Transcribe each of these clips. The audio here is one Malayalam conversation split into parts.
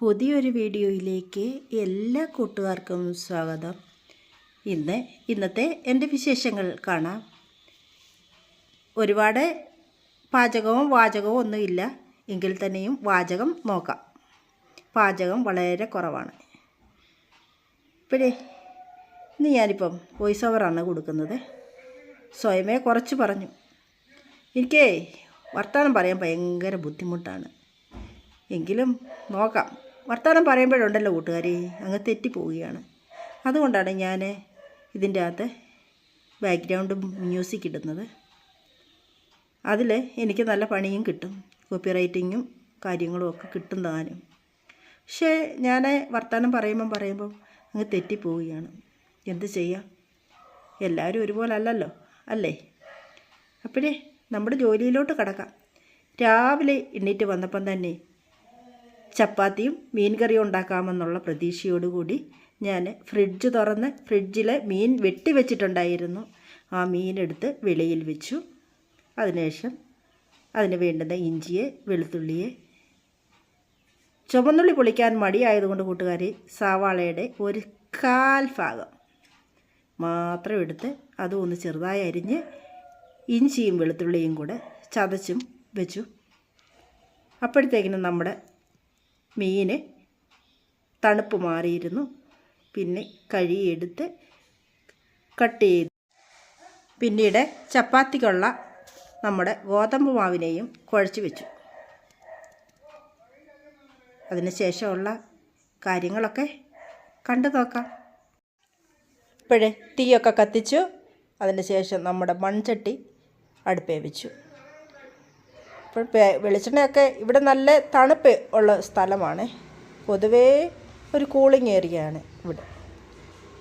പുതിയൊരു വീഡിയോയിലേക്ക് എല്ലാ കൂട്ടുകാർക്കും സ്വാഗതം. ഇന്ന് ഇന്നത്തെ എന്റെ വിശേഷങ്ങൾ കാണാം. ഒരുപാട് പാചകവും വാചകവും ഒന്നുമില്ല എങ്കിൽ തന്നെയും വാചകം നോക്കാം. പാചകം വളരെ കുറവാണ്. ഇപ്പോഴേ ഇന്ന് ഞാനിപ്പം വോയിസ് ഓവറാണ് കൊടുക്കുന്നത്. സ്വയമേ കുറച്ച് പറഞ്ഞു. എനിക്കേ വർത്തമാനം പറയാൻ ഭയങ്കര ബുദ്ധിമുട്ടാണ്. എങ്കിലും നോക്കാം. വർത്തമാനം പറയുമ്പോഴുണ്ടല്ലോ കൂട്ടുകാരി അങ്ങ് തെറ്റിപ്പോവുകയാണ്. അതുകൊണ്ടാണ് ഞാൻ ഇതിന്റെ അകത്ത് ബാക്ക്ഗ്രൗണ്ട് മ്യൂസിക് ഇടുന്നത്. അതിൽ എനിക്ക് നല്ല പണിയും കിട്ടും കോപ്പി റൈറ്റിങ്ങും കാര്യങ്ങളും ഒക്കെ കിട്ടും താനും. പക്ഷേ ഞാൻ വർത്തമാനം പറയുമ്പം പറയുമ്പം അങ്ങ് തെറ്റിപ്പോവുകയാണ്. എന്ത് ചെയ്യാം? എല്ലാവരും ഒരുപോലെ അല്ലല്ലോ അല്ലേ? അപ്പോഴേ നമ്മുടെ ജോലിയിലോട്ട് കിടക്കാം. രാവിലെ എണ്ണീറ്റ് വന്നപ്പം തന്നെ ചപ്പാത്തിയും മീൻ കറിയും ഉണ്ടാക്കാമെന്നുള്ള പ്രതീക്ഷയോടുകൂടി ഞാൻ ഫ്രിഡ്ജ് തുറന്ന് ഫ്രിഡ്ജിലെ മീൻ വെട്ടി വെച്ചിട്ടുണ്ടായിരുന്നു. ആ മീനെടുത്ത് വെളിയിൽ വെച്ചു. അതിനുശേഷം അതിന് വേണ്ടുന്ന ഇഞ്ചിയെ വെളുത്തുള്ളിയെ ചുവന്നുള്ളി പൊളിക്കാൻ മടിയായതുകൊണ്ട് കൂട്ടുകാരി സവാളയുടെ ഒരു കാൽ ഭാഗം മാത്രം എടുത്ത് അതും ഒന്ന് ചെറുതായി അരിഞ്ഞ് ഇഞ്ചിയും വെളുത്തുള്ളിയും കൂടെ ചതച്ചും വെച്ചു. അപ്പോഴത്തേക്കിനും നമ്മുടെ മീൻ തണുപ്പ് മാറിയിരുന്നു. പിന്നെ കഴിയെടുത്ത് കട്ട് ചെയ്തു. പിന്നീട് ചപ്പാത്തിക്കുള്ള നമ്മുടെ ഗോതമ്പ് മാവിനെയും കുഴച്ച് വെച്ചു. അതിന് ശേഷമുള്ള കാര്യങ്ങളൊക്കെ കണ്ടു നോക്കാം. ഇപ്പോഴേ തീയൊക്കെ കത്തിച്ചു. അതിന് ശേഷം നമ്മുടെ മൺചട്ടി അടുപ്പേ വെച്ചു. ഇപ്പോൾ വെളിച്ചെണ്ണയൊക്കെ ഇവിടെ നല്ല തണുപ്പ് ഉള്ള സ്ഥലമാണ്. പൊതുവേ ഒരു കൂളിംഗ് ഏരിയയാണ് ഇവിടെ.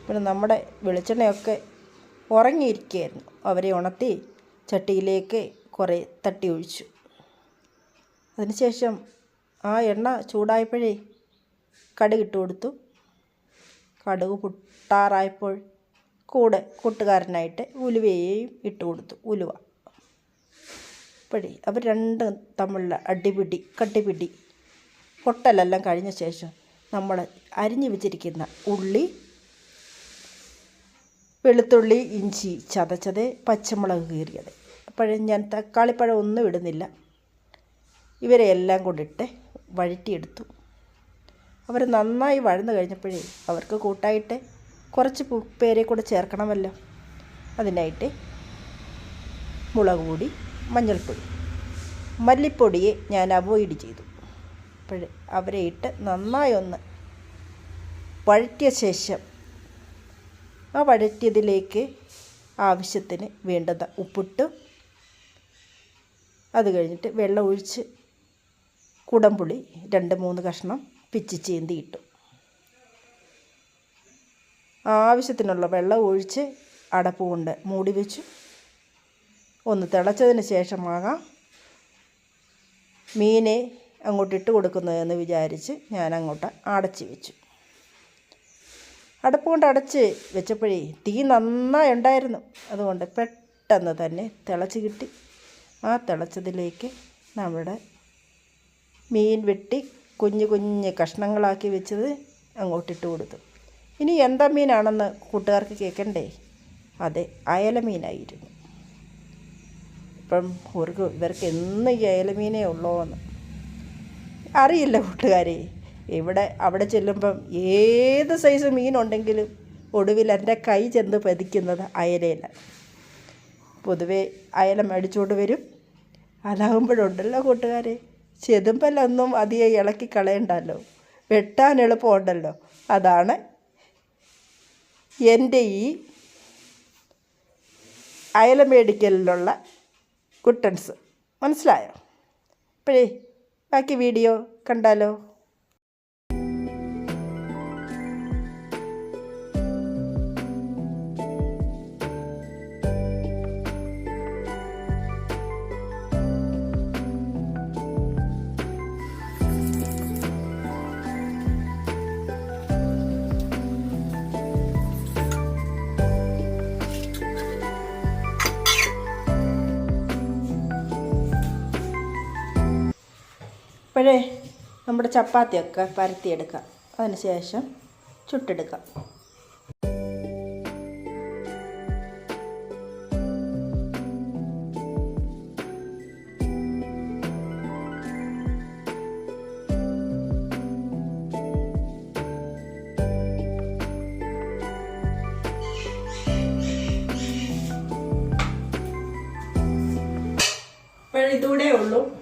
പിന്നെ നമ്മുടെ വെളിച്ചെണ്ണയൊക്കെ ഉറങ്ങിയിരിക്കുകയായിരുന്നു. അവരെ ഉണർത്തി ചട്ടിയിലേക്ക് കുറേ തട്ടി ഒഴിച്ചു. അതിനുശേഷം ആ എണ്ണ ചൂടായപ്പോഴേ കടുകിട്ട് കൊടുത്തു. കടുക് പൊട്ടാറായപ്പോൾ കൂടെ കൂട്ടുകാരനായിട്ട് ഉലുവയെയും ഇട്ട് കൊടുത്തു. ഉലുവ. അപ്പോഴേ അവർ രണ്ടും തമ്മിലുള്ള അടിപിടി കട്ടിപിടി. പൊട്ടലെല്ലാം കഴിഞ്ഞ ശേഷം നമ്മൾ അരിഞ്ഞു വെച്ചിരിക്കുന്ന ഉള്ളി വെളുത്തുള്ളി ഇഞ്ചി ചതച്ചത് പച്ചമുളക് കീറിയത്. അപ്പോഴും ഞാൻ തക്കാളിപ്പഴം ഒന്നും ഇടുന്നില്ല. ഇവരെ എല്ലാം കൊണ്ടിട്ട് വഴറ്റിയെടുത്തു. അവർ നന്നായി വഴന്നു കഴിഞ്ഞപ്പോഴേ അവർക്ക് കൂട്ടായിട്ട് കുറച്ച് പേരെ കൂടെ ചേർക്കണമല്ലോ. അതിനായിട്ട് മുളക് പൊടി മഞ്ഞൾപ്പൊടി. മല്ലിപ്പൊടിയെ ഞാൻ അവോയ്ഡ് ചെയ്തു. അപ്പോൾ അവരെ ഇട്ട് നന്നായി ഒന്ന് വഴറ്റിയ ശേഷം ആ വഴറ്റിയതിലേക്ക് ആവശ്യത്തിന് വേണ്ടത് ഉപ്പിട്ട്. അത് കഴിഞ്ഞിട്ട് വെള്ളം ഒഴിച്ച് കുടംപുളി രണ്ട് മൂന്ന് കഷ്ണം പിച്ചി ചേന്തി ഇട്ടു. ആവശ്യത്തിനുള്ള വെള്ളം ഒഴിച്ച് അടപ്പ് കൊണ്ട് മൂടി വെച്ചു. ഒന്ന് തിളച്ചതിന് ശേഷമാകാം മീനെ അങ്ങോട്ട് ഇട്ട് കൊടുക്കുന്നതെന്ന് വിചാരിച്ച് ഞാൻ അങ്ങോട്ട് അടച്ച് വെച്ചു. അടപ്പ് കൊണ്ട് അടച്ച് വെച്ചപ്പോഴേ തീ നന്നായി ഉണ്ടായിരുന്നു. അതുകൊണ്ട് പെട്ടെന്ന് തന്നെ തിളച്ച് കിട്ടി. ആ തിളച്ചതിലേക്ക് നമ്മുടെ മീൻ വെട്ടി കുഞ്ഞു കുഞ്ഞ് കഷ്ണങ്ങളാക്കി വെച്ചത് അങ്ങോട്ടിട്ട് കൊടുത്തു. ഇനി എന്താ മീനാണെന്ന് കൂട്ടുകാർക്ക് കേൾക്കണ്ടേ? അതെ അയല മീനായിരുന്നു. ഇപ്പം ഇവർക്ക് ഇവർക്ക് എന്ന് ഈ അയല മീനേ ഉള്ളോ എന്ന് അറിയില്ല കൂട്ടുകാരെ. ഇവിടെ അവിടെ ചെല്ലുമ്പം ഏത് സൈസ് മീനുണ്ടെങ്കിലും ഒടുവിൽ എന്റെ കൈ ചെന്ന് പതിക്കുന്നത് അയലയിലാണ്. പൊതുവേ അയല മേടിച്ചുകൊണ്ട് വരും. അതാകുമ്പോഴുണ്ടല്ലോ കൂട്ടുകാരെ. ചെതുമ്പലൊന്നും അധികം ഇളക്കി കളയണ്ടല്ലോ. വെട്ടാൻ എളുപ്പമുണ്ടല്ലോ. അതാണ് എന്റെ ഈ അയല മേടിക്കലിലുള്ള കുട്ടൻസ് മനസ്സിലായോ? ഇപ്പോഴേ ബാക്കി വീഡിയോ കണ്ടാലോ? ഇപ്പോഴേ നമ്മുടെ ചപ്പാത്തിയൊക്കെ പരത്തിയെടുക്കാം. അതിനുശേഷം ചുട്ടെടുക്കാം. ഇതൂടെ ഉള്ളൂ.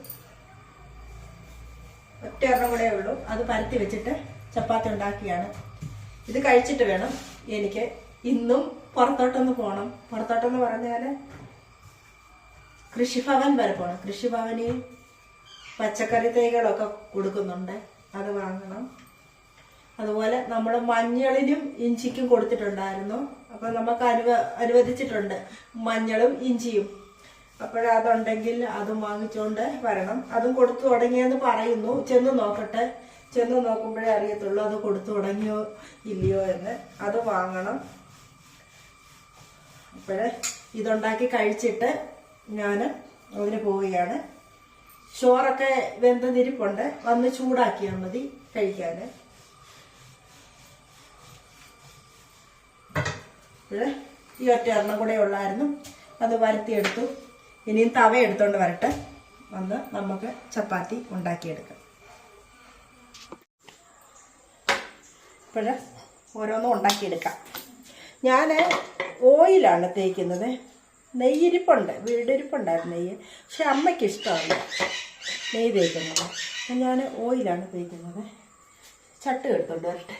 പരത്തി വെച്ചിട്ട് ചപ്പാത്തി ഉണ്ടാക്കിയാണ്. ഇത് കഴിച്ചിട്ട് വേണം എനിക്ക് ഇന്നും പുറത്തോട്ടൊന്ന് പോകണം പുറത്തോട്ടെന്ന് പറഞ്ഞാൽ കൃഷിഭവൻ വരെ പോകണം കൃഷിഭവനിൽ പച്ചക്കറി തൈകളൊക്കെ കൊടുക്കുന്നുണ്ട്. അത് വാങ്ങണം. അതുപോലെ നമ്മൾ മഞ്ഞളിനും ഇഞ്ചിക്കും കൊടുത്തിട്ടുണ്ടായിരുന്നു. അപ്പോൾ നമുക്ക് അനുവ അനുവദിച്ചിട്ടുണ്ട്. മഞ്ഞളും ഇഞ്ചിയും. അപ്പോഴതുണ്ടെങ്കിൽ അതും വാങ്ങിച്ചുകൊണ്ട് വരണം. അതും കൊടുത്തു തുടങ്ങിയെന്ന് പറയുന്നു. ചെന്ന് നോക്കട്ടെ. ചെന്ന് നോക്കുമ്പോഴേ അറിയത്തുള്ളൂ അത് കൊടുത്തു തുടങ്ങിയോ ഇല്ലയോ എന്ന്. അത് വാങ്ങണം. അപ്പോഴേ ഇതുണ്ടാക്കി കഴിച്ചിട്ട് ഞാൻ അതിന് പോവുകയാണ്. ചോറൊക്കെ വെന്തതിരിപ്പുണ്ട്. വന്ന് ചൂടാക്കിയാൽ മതി കഴിക്കാൻ ഈ ഒറ്റ എണ്ണം കൂടെ ഉള്ളായിരുന്നു. അത് വരുത്തിയെടുത്തു. ഇനിയും തവ എടുത്തുകൊണ്ട് വരട്ടെ. വന്ന് നമുക്ക് ചപ്പാത്തി ഉണ്ടാക്കിയെടുക്കാം. ഇപ്പോൾ ഓരോന്നും ഉണ്ടാക്കിയെടുക്കാം. ഞാൻ ഓയിലാണ് തേക്കുന്നത്. നെയ്യിരിപ്പുണ്ട്. വീടിരിപ്പുണ്ടായിരുന്നു നെയ്യ്. പക്ഷെ അമ്മയ്ക്ക് ഇഷ്ടമല്ല നെയ്യ് തേക്കുന്നത്. ഞാൻ ഓയിലാണ് തേക്കുന്നത്. ചട്ട് എടുത്തോണ്ട് വരട്ടെ.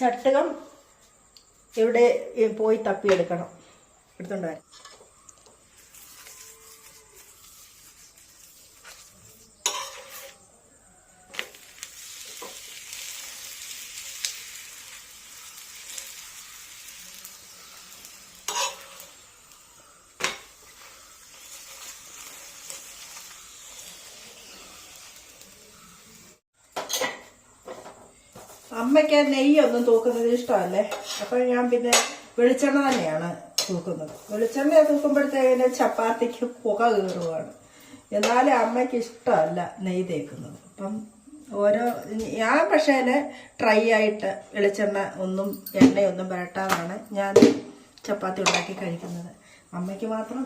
ചട്ടുകം ഇവിടെ പോയി തപ്പിയെടുക്കണം. എടുത്തോണ്ട് വരാം. അമ്മയ്ക്ക് നെയ്യൊന്നും തൂക്കുന്നത് ഇഷ്ടമല്ലേ? അപ്പോൾ ഞാൻ പിന്നെ വെളിച്ചെണ്ണ തന്നെയാണ് തൂക്കുന്നത് വെളിച്ചെണ്ണ തൂക്കുമ്പോഴത്തേക്കിന് ചപ്പാത്തിക്ക് പുക കയറുകയാണ് എന്നാലും അമ്മയ്ക്ക് ഇഷ്ടമല്ല നെയ് തേക്കുന്നത്. അപ്പം ഓരോ ഞാൻ പക്ഷേ ട്രൈ ആയിട്ട് വെളിച്ചെണ്ണ ഒന്നും എണ്ണയൊന്നും പുരട്ടാതാണ് ഞാൻ ചപ്പാത്തി ഉണ്ടാക്കി കഴിക്കുന്നത്. അമ്മയ്ക്ക് മാത്രം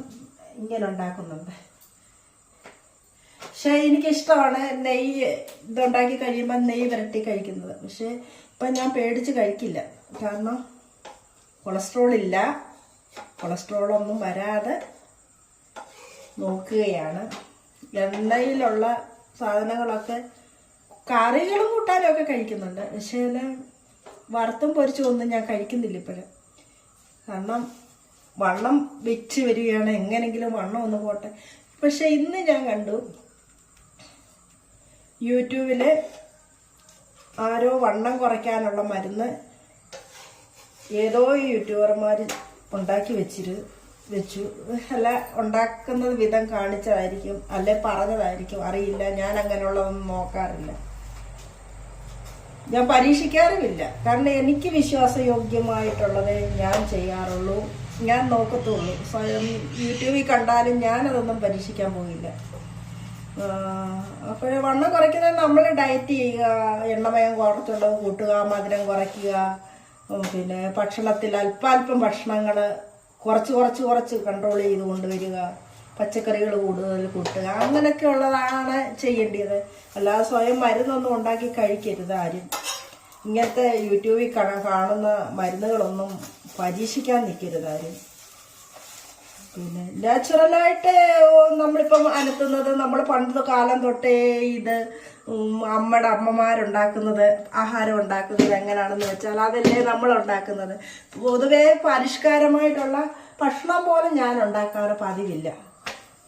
ഇങ്ങനെ ഉണ്ടാക്കുന്നുണ്ട്. പക്ഷെ എനിക്കിഷ്ടമാണ് നെയ്യ് ഇതുണ്ടാക്കി കഴിയുമ്പോൾ നെയ്യ് പുരട്ടി കഴിക്കുന്നത്. പക്ഷേ ഇപ്പം ഞാൻ പേടിച്ച് കഴിക്കില്ല. കാരണം കൊളസ്ട്രോൾ ഇല്ല. കൊളസ്ട്രോളൊന്നും വരാതെ നോക്കുകയാണ്. എണ്ണയിലുള്ള സാധനങ്ങളൊക്കെ കറികളും കൂട്ടാനും ഒക്കെ കഴിക്കുന്നുണ്ട്. പക്ഷേ വറുത്തും പൊരിച്ചും ഒന്നും ഞാൻ കഴിക്കുന്നില്ല ഇപ്പോഴും. കാരണം വണ്ണം വെച്ച് വരികയാണ്. എങ്ങനെങ്കിലും വണ്ണം ഒന്ന് പോട്ടെ. പക്ഷെ ഇന്ന് ഞാൻ കണ്ടു യൂട്യൂബിൽ ആരോ വണ്ണം കുറയ്ക്കാനുള്ള മരുന്ന്. ഏതോ യൂട്യൂബർമാർ ഉണ്ടാക്കി വെച്ചിരു വെച്ചു. അല്ല ഉണ്ടാക്കുന്ന വിധം കാണിച്ചതായിരിക്കും അല്ലെ പറഞ്ഞതായിരിക്കും അറിയില്ല. ഞാൻ അങ്ങനെയുള്ളതൊന്നും നോക്കാറില്ല. ഞാൻ പരീക്ഷിക്കാറുമില്ല. കാരണം എനിക്ക് വിശ്വാസയോഗ്യമായിട്ടുള്ളതേ ഞാൻ ചെയ്യാറുള്ളൂ. ഞാൻ നോക്കത്തുള്ളൂ. സ്വയം യൂട്യൂബിൽ കണ്ടാലും ഞാനതൊന്നും പരീക്ഷിക്കാൻ പോകില്ല. അപ്പോൾ വണ്ണം കുറയ്ക്കുന്നത് നമ്മൾ ഡയറ്റ് ചെയ്യുക എണ്ണമയം കുറച്ചുള്ളത് കൂട്ടുക മധുരം കുറയ്ക്കുക പിന്നെ ഭക്ഷണത്തിൽ അല്പാൽപ്പം ഭക്ഷണങ്ങൾ കുറച്ച് കുറച്ച് കുറച്ച് കൺട്രോൾ ചെയ്ത് കൊണ്ടുവരിക. പച്ചക്കറികൾ കൂടുതൽ കൂട്ടുക. അങ്ങനെയൊക്കെ ഉള്ളതാണ് ചെയ്യേണ്ടത്. അല്ലാതെ സ്വയം മരുന്നൊന്നും ഉണ്ടാക്കി കഴിക്കരുത് ആരും. ഇങ്ങനത്തെ യൂട്യൂബിൽ കാണ- കാണുന്ന മരുന്നുകളൊന്നും പരീക്ഷിക്കാൻ നിൽക്കരുത് ആരും. പിന്നെ നാച്ചുറലായിട്ട് നമ്മളിപ്പം അനത്തുന്നത് നമ്മൾ പണ്ട് കാലം തൊട്ടേ ഇത് അമ്മയുടെ അമ്മമാരുണ്ടാക്കുന്നത് ആഹാരം ഉണ്ടാക്കുന്നത് എങ്ങനെയാണെന്ന് വെച്ചാൽ അതല്ലേ നമ്മൾ ഉണ്ടാക്കുന്നത് പൊതുവേ പരിഷ്കാരമായിട്ടുള്ള ഭക്ഷണം പോലും ഞാൻ ഉണ്ടാക്കാറ് പതിവില്ല.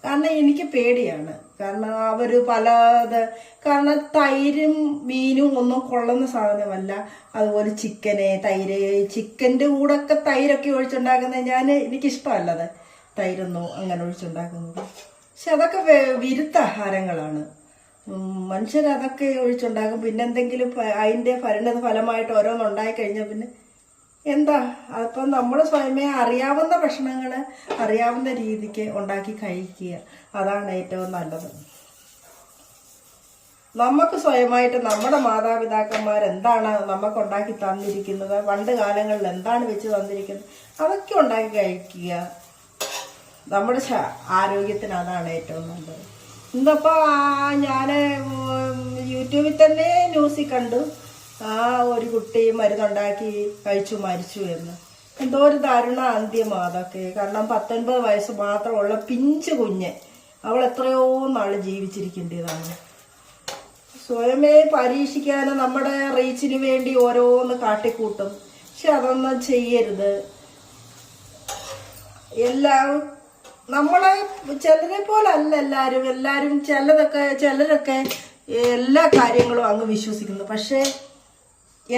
കാരണം എനിക്ക് പേടിയാണ്. കാരണം അവർ പലത് കാരണം തൈരും മീനും ഒന്നും കൊള്ളുന്ന സാധനമല്ല. അതുപോലെ ചിക്കന് തൈര് ചിക്കന്റെ ഒക്കെ തൈരൊക്കെ ഒഴിച്ചുണ്ടാക്കുന്നത് ഞാൻ എനിക്കിഷ്ടമല്ലത്. തൈരൊന്നും അങ്ങനെ ഒഴിച്ചുണ്ടാക്കുന്നത്. പക്ഷെ അതൊക്കെ വിരുദ്ധാഹാരങ്ങളാണ് മനുഷ്യർ അതൊക്കെ പിന്നെന്തെങ്കിലും അതിന്റെ പരിണത ഫലമായിട്ട് ഓരോന്നുണ്ടായി കഴിഞ്ഞാൽ പിന്നെ എന്താ? അപ്പം നമ്മൾ സ്വയമേ അറിയാവുന്ന ഭക്ഷണങ്ങൾ അറിയാവുന്ന രീതിക്ക് ഉണ്ടാക്കി കഴിക്കുക. അതാണ് ഏറ്റവും നല്ലത്. നമുക്ക് സ്വയമായിട്ട് നമ്മുടെ മാതാപിതാക്കന്മാർ എന്താണ് നമുക്ക് ഉണ്ടാക്കി തന്നിരിക്കുന്നത്? പണ്ട് കാലങ്ങളിൽ എന്താണ് വെച്ച് തന്നിരിക്കുന്നത്? അതൊക്കെ ഉണ്ടാക്കി കഴിക്കുക. നമ്മുടെ ആരോഗ്യത്തിന് അതാണ് ഏറ്റവും നല്ലത്. ഇന്നിപ്പോൾ ഞാൻ യൂട്യൂബിൽ തന്നെ ന്യൂസിൽ കണ്ടു. ആ ഒരു കുട്ടി മരുന്നുണ്ടാക്കി കഴിച്ചു മരിച്ചു എന്ന്. എന്തോ ഒരു ദാരുണ അന്ത്യം അതൊക്കെ. കാരണം പത്തൊൻപത് വയസ്സ് മാത്രമുള്ള പിഞ്ച് കുഞ്ഞ് അവൾ എത്രയോ നാൾ ജീവിച്ചിരിക്കേണ്ടതാണ്. സ്വയമേ പരീക്ഷിക്കാൻ നമ്മുടെ റീച്ചിന് വേണ്ടി ഓരോന്ന് കാട്ടിക്കൂട്ടും. പക്ഷെ അതൊന്നും ചെയ്യരുത്. എല്ലാം നമ്മളെ ചിലരെ പോലെ അല്ല എല്ലാവരും എല്ലാവരും ചിലതൊക്കെ ചിലരൊക്കെ എല്ലാ കാര്യങ്ങളും അങ്ങ് വിശ്വസിക്കുന്നു. പക്ഷേ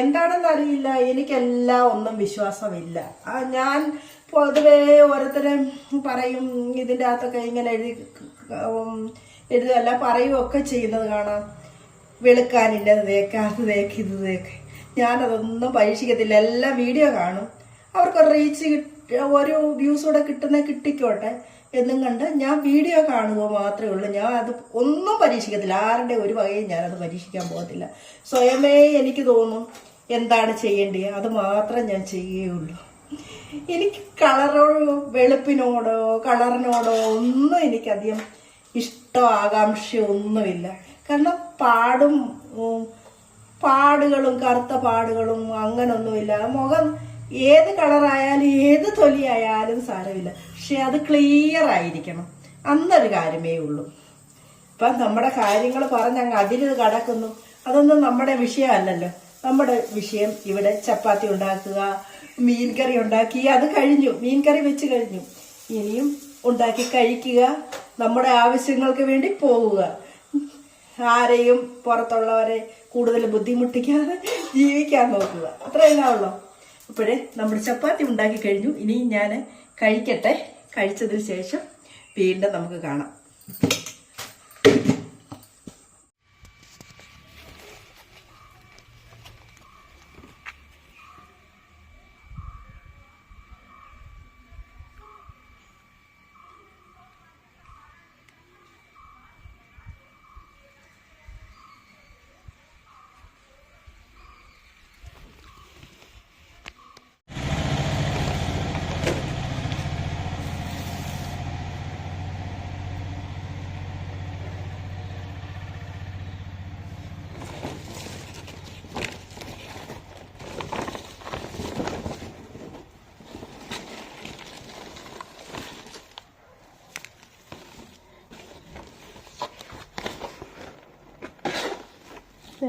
എന്താണെന്ന് അറിയില്ല. എനിക്കെല്ലാം ഒന്നും വിശ്വാസമില്ല. ഞാൻ പൊതുവേ ഓരോരുത്തരെ പറയും ഇതിന്റെ അകത്തൊക്കെ ഇങ്ങനെ എഴുതി എഴുതുകയല്ല പറയുകയൊക്കെ ചെയ്യുന്നത് കാണാം. വെളുക്കാനില്ലത് തേക്ക് അത് തേക്ക് ഇത് തേക്ക്. ഞാനതൊന്നും പരീക്ഷിക്കത്തില്ല. എല്ലാം വീഡിയോ കാണും. അവർക്ക് റീച്ച് ഒരു വ്യൂസ് കൂടെ കിട്ടുന്ന കിട്ടിക്കോട്ടെ എന്നും കണ്ട് ഞാൻ വീഡിയോ കാണുക മാത്രമേ ഉള്ളൂ. ഞാൻ അത് ഒന്നും പരീക്ഷിക്കത്തില്ല. ആരുടെ ഒരു വകയും ഞാനത് പരീക്ഷിക്കാൻ പോകത്തില്ല. സ്വയമേ എനിക്ക് തോന്നും എന്താണ് ചെയ്യേണ്ടത്. അത് മാത്രം ഞാൻ ചെയ്യുകയുള്ളൂ. എനിക്ക് കളറോ വെളുപ്പിനോടോ കളറിനോടോ ഒന്നും എനിക്കധികം ഇഷ്ടം ആകാംക്ഷയോ ഒന്നുമില്ല. കാരണം പാടും പാടുകളും കറുത്ത പാടുകളും അങ്ങനൊന്നുമില്ല. മുഖം ഏത് കളറായാലും ഏത് തൊലിയായാലും സാരമില്ല. പക്ഷെ അത് ക്ലിയർ ആയിരിക്കണം. അന്നൊരു കാര്യമേ ഉള്ളൂ. ഇപ്പം നമ്മുടെ കാര്യങ്ങൾ പറഞ്ഞങ്ങ് അതിലിത് കടക്കുന്നു. അതൊന്നും നമ്മുടെ വിഷയമല്ലല്ലോ. നമ്മുടെ വിഷയം ഇവിടെ ചപ്പാത്തി ഉണ്ടാക്കുക മീൻ കറി ഉണ്ടാക്കി അത് കഴിഞ്ഞു. മീൻ കറി വെച്ച് കഴിഞ്ഞു. ഇനിയും ഉണ്ടാക്കി കഴിക്കുക നമ്മുടെ ആവശ്യങ്ങൾക്ക് വേണ്ടി പോവുക. ആരെയും പുറത്തുള്ളവരെ കൂടുതൽ ബുദ്ധിമുട്ടിക്കാതെ ജീവിക്കാൻ നോക്കുക. അത്രയല്ല ഉള്ളൂ. അപ്പോഴേ നമ്മുടെ ചപ്പാത്തി ഉണ്ടാക്കി കഴിഞ്ഞു. ഇനി ഞാൻ കഴിക്കട്ടെ. കഴിച്ചതിന് ശേഷം വീണ്ടും നമുക്ക് കാണാം.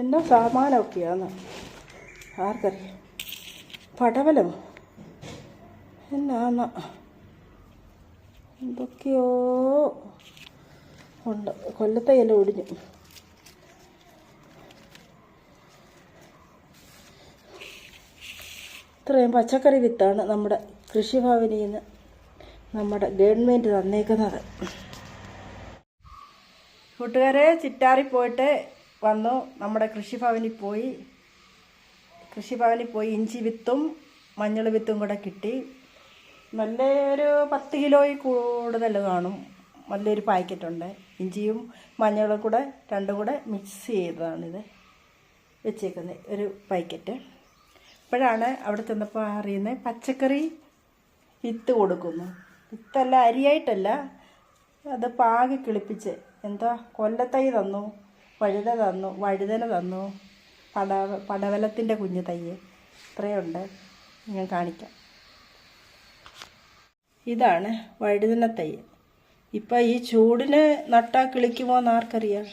എന്നാ സാമാനമൊക്കെയാണ് ആർക്കറിയാം. പടവലം. എന്നാന്ന. എന്തൊക്കെയോ ഉണ്ട്. കൊല്ലത്തെ ഇല ഒടിഞ്ഞു. ഇത്രയും പച്ചക്കറി വിത്താണ് നമ്മുടെ കൃഷിഭവനിൽ നിന്ന് നമ്മുടെ ഗവൺമെന്റ് തന്നേക്കുന്നത്. കൂട്ടുകാരെ ചിറ്റാറി പോയിട്ട് വന്നു. നമ്മുടെ കൃഷിഭവനിൽ പോയി. കൃഷിഭവനിൽ പോയി ഇഞ്ചി വിത്തും മഞ്ഞൾ വിത്തും കൂടെ കിട്ടി. നല്ല ഒരു പത്ത് കിലോയിൽ കൂടുതൽ കാണും. നല്ലൊരു പാക്കറ്റുണ്ട്. ഇഞ്ചിയും മഞ്ഞളും കൂടെ രണ്ടും കൂടെ മിക്സ് ചെയ്തതാണിത്. വെച്ചേക്കുന്നത് ഒരു പാക്കറ്റ്. ഇപ്പോഴാണ് അവിടെ ചെന്നപ്പോൾ അറിയുന്നത് പച്ചക്കറി വിത്ത് കൊടുക്കുന്നു. വിത്തല്ല അരിയായിട്ടല്ല. അത് പാകി കിളിപ്പിച്ച്. എന്താ? കൊല്ലത്തൈ തന്നു. വഴുത തന്നു വഴുതന തന്നു. പട പടവലത്തിന്റെ കുഞ്ഞു തയ്യ്. ഇത്രയുണ്ട്. ഞാൻ കാണിക്കാം. ഇതാണ് വഴുതന തയ്യ്. ഇപ്പം ഈ ചൂടിന് നട്ടാൽ കിളിക്കുമോ എന്ന് ആർക്കറിയാം?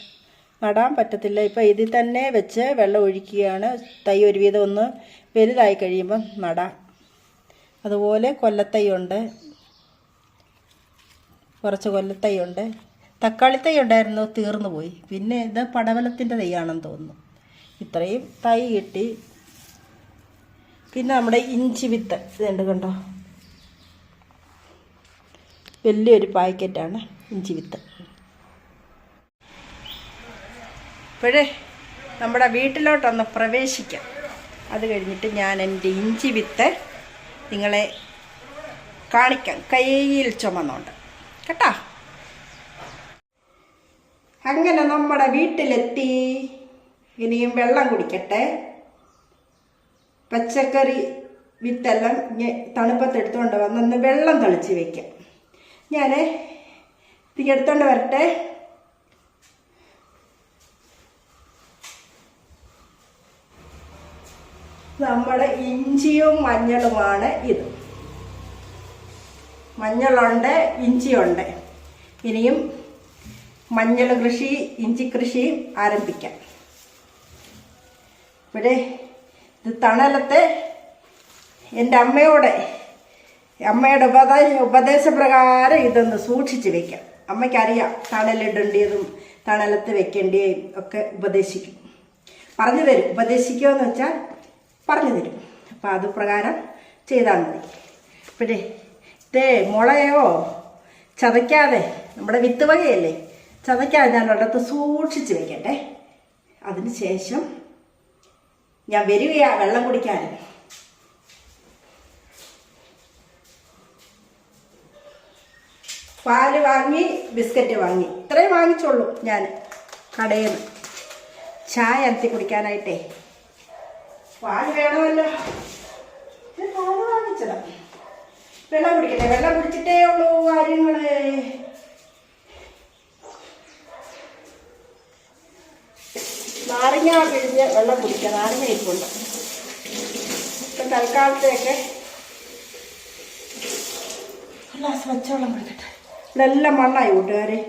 നടാൻ പറ്റത്തില്ല. ഇപ്പം ഇതിൽ തന്നെ വെച്ച് വെള്ളം ഒഴിക്കുകയാണ്. തൈ ഒരുവിധം ഒന്ന് വലുതായി കഴിയുമ്പം നടാം. അതുപോലെ കൊല്ലത്തൈ ഉണ്ട്. കുറച്ച് കൊല്ലത്തൈ ഉണ്ട്. തക്കാളി തൈ ഉണ്ടായിരുന്നു തീർന്നു പോയി. പിന്നെ ഇത് പടവലത്തിന്റെ തൈയാണെന്ന് തോന്നുന്നു. ഇത്രയും തൈ കിട്ടി. പിന്നെ നമ്മുടെ ഇഞ്ചി വിത്ത്. ഇതുണ്ട് കണ്ടോ വലിയൊരു പാക്കറ്റാണ് ഇഞ്ചി വിത്ത്. ഇപ്പോഴേ നമ്മുടെ വീട്ടിലോട്ടൊന്ന് പ്രവേശിക്കാം. അത് കഴിഞ്ഞിട്ട് ഞാൻ എന്റെ ഇഞ്ചി വിത്ത് നിങ്ങളെ കാണിക്കാം. കയ്യിൽ ചുമന്നുണ്ട് കേട്ടോ? അങ്ങനെ നമ്മുടെ വീട്ടിലെത്തി. ഇനിയും വെള്ളം കുടിക്കട്ടെ. പച്ചക്കറി വിത്തെല്ലാം തണുപ്പത്തെടുത്തുകൊണ്ട് വന്നൊന്ന് വെള്ളം തളിച്ച് വയ്ക്കാം ഞാൻ തീ എടുത്തോണ്ട് വരട്ടെ. നമ്മുടെ ഇഞ്ചിയും മഞ്ഞളുമാണ് ഇത്. മഞ്ഞളുണ്ട് ഇഞ്ചിയുണ്ട്. ഇനിയും മഞ്ഞൾ കൃഷി ഇഞ്ചി കൃഷിയും ആരംഭിക്കാം. ഇവിടെ ഇത് തണലത്തെ എന്റെ അമ്മയോടെ അമ്മയുടെ ഉപദ ഉപദേശപ്രകാരം ഇതൊന്ന് സൂക്ഷിച്ച് വെക്കാം. അമ്മയ്ക്കറിയാം തണലിടേണ്ടതും തണലത്ത് വെക്കേണ്ടതും ഒക്കെ ഉപദേശിക്കും. പറഞ്ഞു തരും. ഉപദേശിക്കുമെന്ന് വെച്ചാൽ പറഞ്ഞു തരും. അപ്പം അത് പ്രകാരം ചെയ്താൽ മതി. പിന്നെ ഇതേ മുളയോ ചതയ്ക്കാതെ നമ്മുടെ വിത്ത് വകയല്ലേ? ചതയ്ക്കാതെ ഞാൻ ഒരിടത്ത് സൂക്ഷിച്ച് വെക്കട്ടെ. അതിന് ശേഷം ഞാൻ വരികയാ വെള്ളം കുടിക്കാൻ. പാൽ വാങ്ങി ബിസ്ക്കറ്റ് വാങ്ങി. ഇത്രയും വാങ്ങിച്ചോളൂ ഞാൻ കടയിൽ നിന്ന് ചായ അനത്തി കുടിക്കാനായിട്ടേ. പാൽ വേണമല്ലോ. പാൽ വാങ്ങിച്ചതാ. വെള്ളം കുടിക്കട്ടെ വെള്ളം കുടിച്ചിട്ടേ ഉള്ളൂ കാര്യങ്ങൾ. നാരങ്ങ പിഴിഞ്ഞ് വെള്ളം കുടിക്കുക നാരങ്ങ ഇരിപ്പുണ്ട്. ഇപ്പം തൽക്കാലത്തേക്ക് ഗ്ലാസ് കുടിക്കട്ടെ. ഇവിടെ എല്ലാം മണ്ണായി കൂട്ടുകാരെ.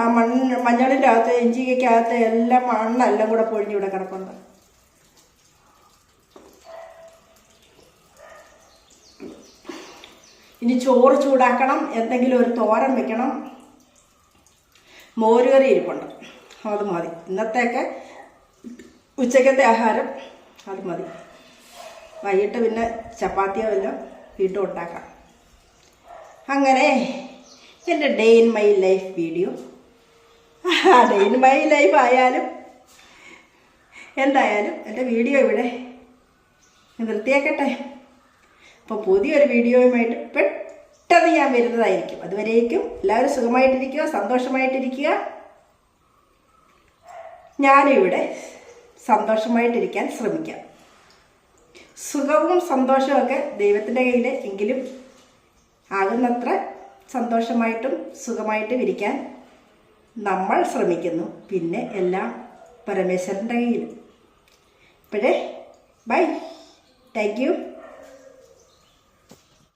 ആ മണ്ണ് മഞ്ഞളിന്റെ അകത്ത് ഇഞ്ചിക്കകത്ത് എല്ലാം മണ്ണെല്ലാം കൂടെ പൊഴിഞ്ഞ് ഇവിടെ കിടപ്പുണ്ട്. ഇനി ചോറ് ചൂടാക്കണം. എന്തെങ്കിലും ഒരു തോരൻ വെക്കണം. മോരുകറി ഇരിപ്പുണ്ട്. അത് മതി. ഇന്നത്തെയൊക്കെ ഉച്ചക്കത്തെ ആഹാരം അത് മതി. വൈകിട്ട് പിന്നെ ചപ്പാത്തിയോ വല്ലതും വീണ്ടും ഉണ്ടാക്കാം. അങ്ങനെ എന്റെ day in my life video. Day in my life ആയാലും എന്തായാലും എന്റെ വീഡിയോ ഇവിടെ നിർത്തിയേക്കട്ടെ. അപ്പോൾ പുതിയൊരു വീഡിയോയുമായിട്ട് പെട്ടെന്ന് ഞാൻ വരുന്നതായിരിക്കും. അതുവരേക്കും എല്ലാവരും സുഖമായിട്ടിരിക്കുക സന്തോഷമായിട്ടിരിക്കുക. ഞാനിവിടെ സന്തോഷമായിട്ടിരിക്കാൻ ശ്രമിക്കാം. സുഖവും സന്തോഷവും ദൈവത്തിന്റെ കയ്യിൽ എങ്കിലും ആകുന്നത്ര സന്തോഷമായിട്ടും സുഖമായിട്ടും ഇരിക്കാൻ നമ്മൾ ശ്രമിക്കുന്നു. പിന്നെ എല്ലാം പരമേശ്വരന്റെ കയ്യിൽ ഇപ്പോഴേ ബൈ. Thank you